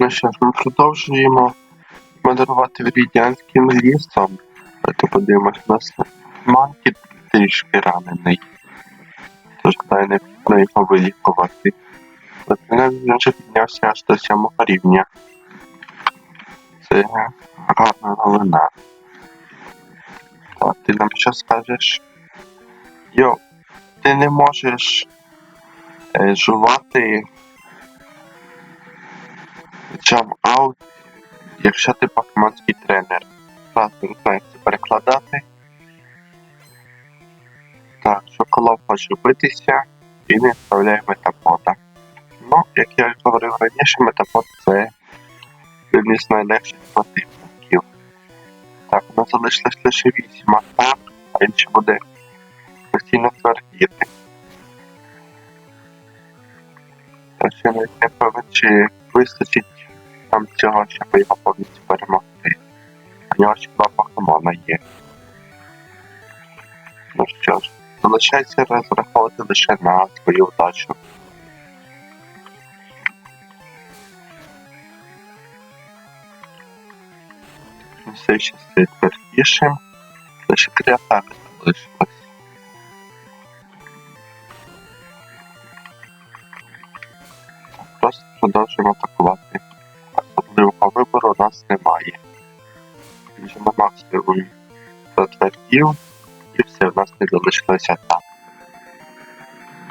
Ну що ж, ми продовжуємо мандрувати Вірідіанським лісом. Давайте подивимось, у нас манкіт трішки ранений. Тож дай необхідно його вилікувати. От він вже піднявся аж до сьомого рівня. Це гарна новина. Так, ти нам що скажеш? Йо, ти не можеш е, жувати джам аут, якщо ти покемонський тренер. Так, не знаю, це перекладати. Так, Шоколов хоче битися і не вставляє метапода. Ну, як я говорив раніше, метапод це один із найлегших противників. Так, у нас залишилось лише 8 атак, а він ще буде постійно твердіти. Та ще навіть не певен, чи вистачить там цього, щоб його повністю перемогти. У нього ще два покемона є. Ну що ж, залишається розраховувати лише на свою вдачу. Він Все ще стає твердішим. Лише три атаки залишилось. Просто продовжуємо атакувати. Вибору у нас немає. На максимум затвердів і все, в нас не залишилося там.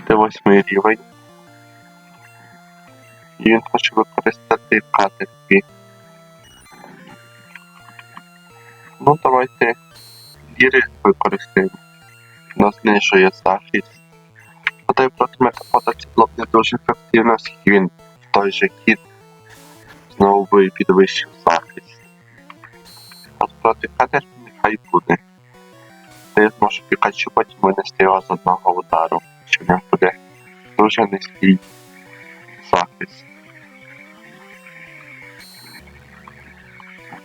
Це восьмий рівень. І він хоче використати катерки. Ну давайте діри використаємо. Нас знижує захист. Проте проти метапода це було б не дуже ефективно, оскільки він в той же хід знову би підвищив захист. От проти катерки нехай буде. Та я зможу Пікачу потім винести його з одного удару, що в нього буде дуже низький захист.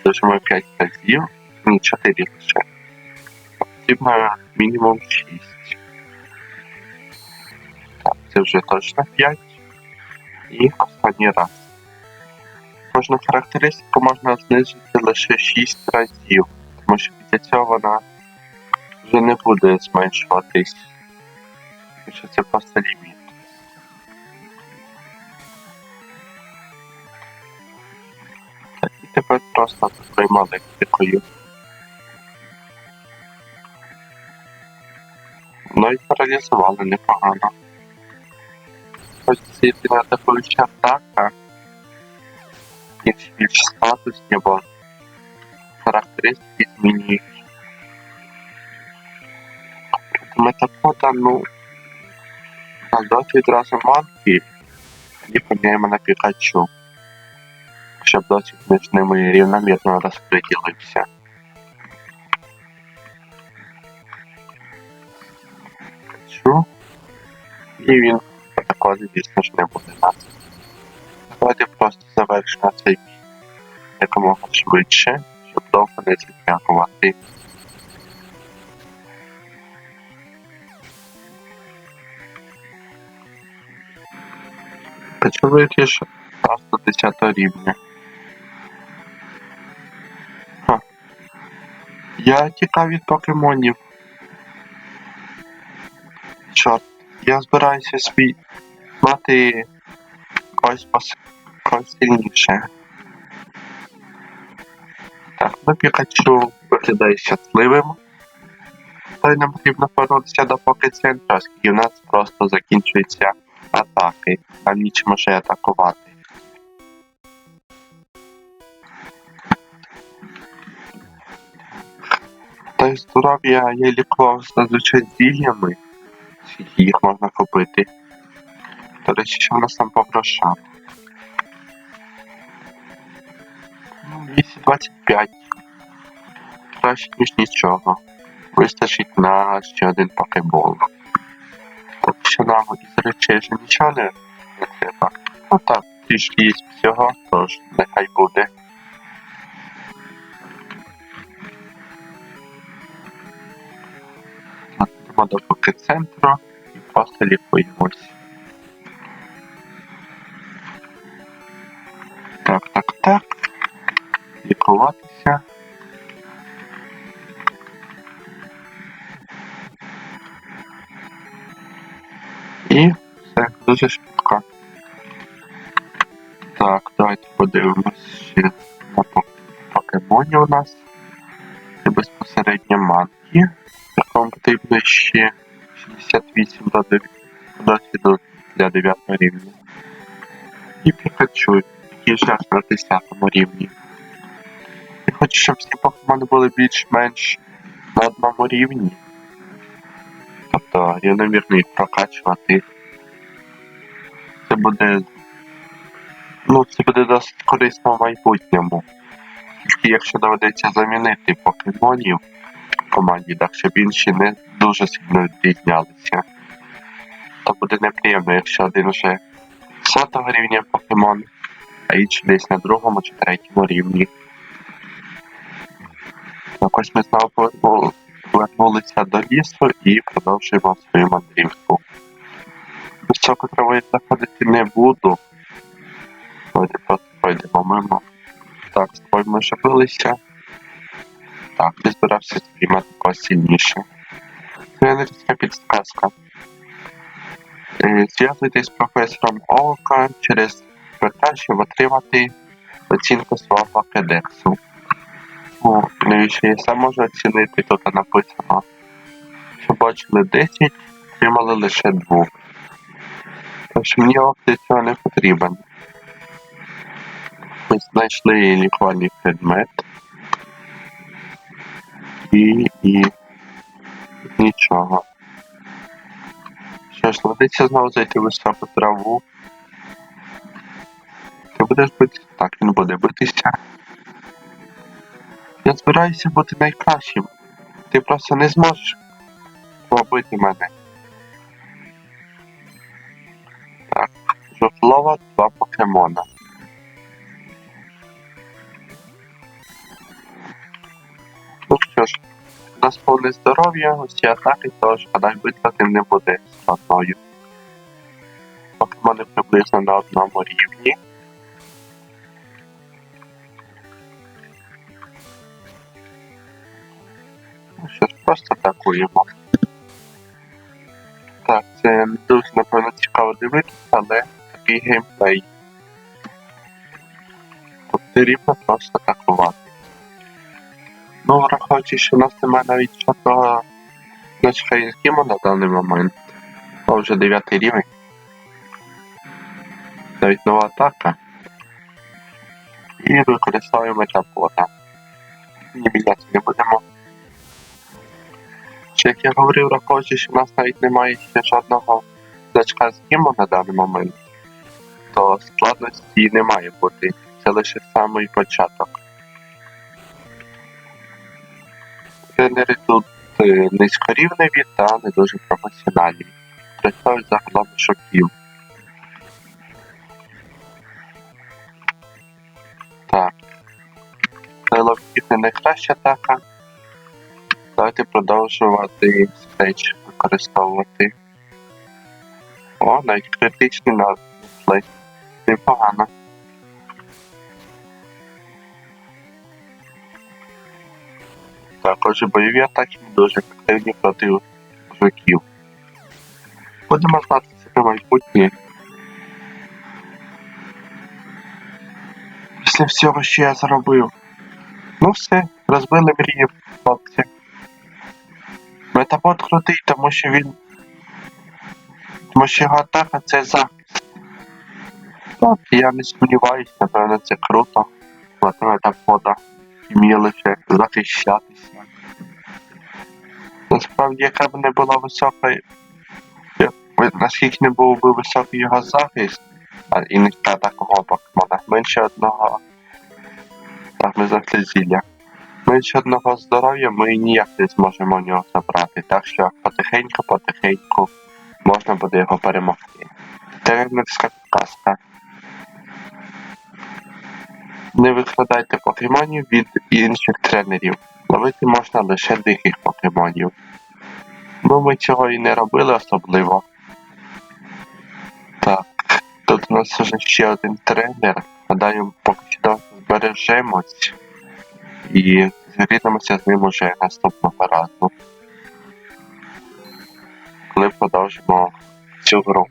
Зажимо 5 разів, ні, 4 лише. Потрібно мінімум 6. Так, це вже точно 5. І останній раз. Кожну характеристику можна знизити лише 6 разів, тому що після цього вона вже не буде зменшуватись. Що це просто ліміт. Так, і тепер просто приймали електрикою. Ну і паралізували непогано. Це єдина атакуюча атака. Інші більш статусні, бо характеристики змінюють. Метафота, ну, назвати відразу манки і поміняємо на Пікачу. Щоб досвід між ними рівномірно розподілився. Пікачу. І він атакувати, звісно ж, не буде нас. Давайте просто завершимо цей бій якомога швидше, щоб довго не затягувати. Почали ж просто 10 рівня. Ха. Я тікав від покемонів. Чорт, я збираюся свій мати когось пос... когось сильніше. Так, ну Пікачу виглядає щасливим. Та й нам потрібно повернутися до поки центру, оскільки в нас просто закінчуються атаки, а нічим вже атакувати. Та й здоров'я я лікував зазвичай зіллями, їх можна купити. До речі, що в нас там по грошам? Ну, 225. Краще, ніж нічого. Вистачить на ще один покебол. Так що нам із речей вже нічого не, треба. Ну так, трішки є всього, тож нехай буде. Йдемо до поки центру і просто. Так, так, так. Лікуватися. І все, дуже швидко. Так, давайте подивимось ще на покемоні у нас. Це безпосередньо манкі, якому потрібно ще 68 досвіду для 9 рівня. І Пікачу, який аж на 10 рівні. Я хочу, щоб всі покемони були більш-менш на одному рівні. Тобто рівномірно їх прокачувати. Це буде. Ну, це буде досить корисно в майбутньому. Тільки якщо доведеться замінити покемонів в команді, так щоб інші не дуже сильно відрізнялися. То буде неприємно, якщо один вже сотого рівня покемон, а інший десь на другому чи третьому рівні. Якось ми знову повернулися до лісу і продовжуємо свою мандрівку. Високо траву я заходити не буду. Давайте пройдемо мимо. Так, з тобою ми вже билися. Так, ти збирався спіймати когось сильніше. Тренерська підсказка. Е, Зв'язуйтесь з професором Оука через ПК, щоб отримати оцінку свого покедексу. Сам можу оцінити, тут написано. Що бачили 10, отримали лише 2. Так що мені опція цього не потрібен. Ми знайшли лікувальний предмет. І, і нічого. Що ж, доведеться знову зайти в високу траву. Ти будеш битися? Так, він буде битися. Я збираюся бути найкращим. Ти просто не зможеш побити мене. Так, жовтлова два покемона. Ну що ж, у нас повне здоров'я, усі атаки, тож гадай битва тим не буде складною. Покемони приблизно на одному рівні. Просто атакуємо. Так, це не дуже, напевно, цікаво дивитися, але такий геймплей. Потрібно просто атакувати. Ну, враховуючи, що в нас немає навіть жодного значка інкіма на даний момент. О, вже 9 рівень. Навіть нова атака. І використовуємо тяпота. Ні, міняти не будемо. Як я говорив, враховуючи, що в нас навіть немає ще жодного значка з кімом на даний момент, то складності не має бути. Це лише самий початок. Тренери тут е, низькорівневі та не дуже професіональні. Представить загалом шоків. Так. Ловків не найкраща атака. Давайте продовжувати стейдж використовувати. О, навіть критичний на Непогано. Також бойові атаки дуже ефективні проти жуків. Будемо знати це на майбутнє. Після всього, що я зробив. Ну все, розбили мрії, хлопці. Метабот крутий, тому що він. Тому що його атака це захист. Я не сумніваюся, напевно, це круто. Проти метабота вміє лише захищатися. Насправді, яка б не була висока, наскільки не був би високий його захист, а і не низька такого покемона, менше одного. Так, ми зілля. Менше одного здоров'я ми ніяк не зможемо нього забрати, так що потихеньку-потихеньку можна буде його перемогти. Тренерська казка. Не викладайте покемонів від інших тренерів. Ловити можна лише диких покемонів. Ну, ми цього і не робили особливо. Так, тут у нас вже ще один тренер, Гадаю, поки що збережемось і зустрінемося з ним уже наступного разу. Коли продовжимо цю гру.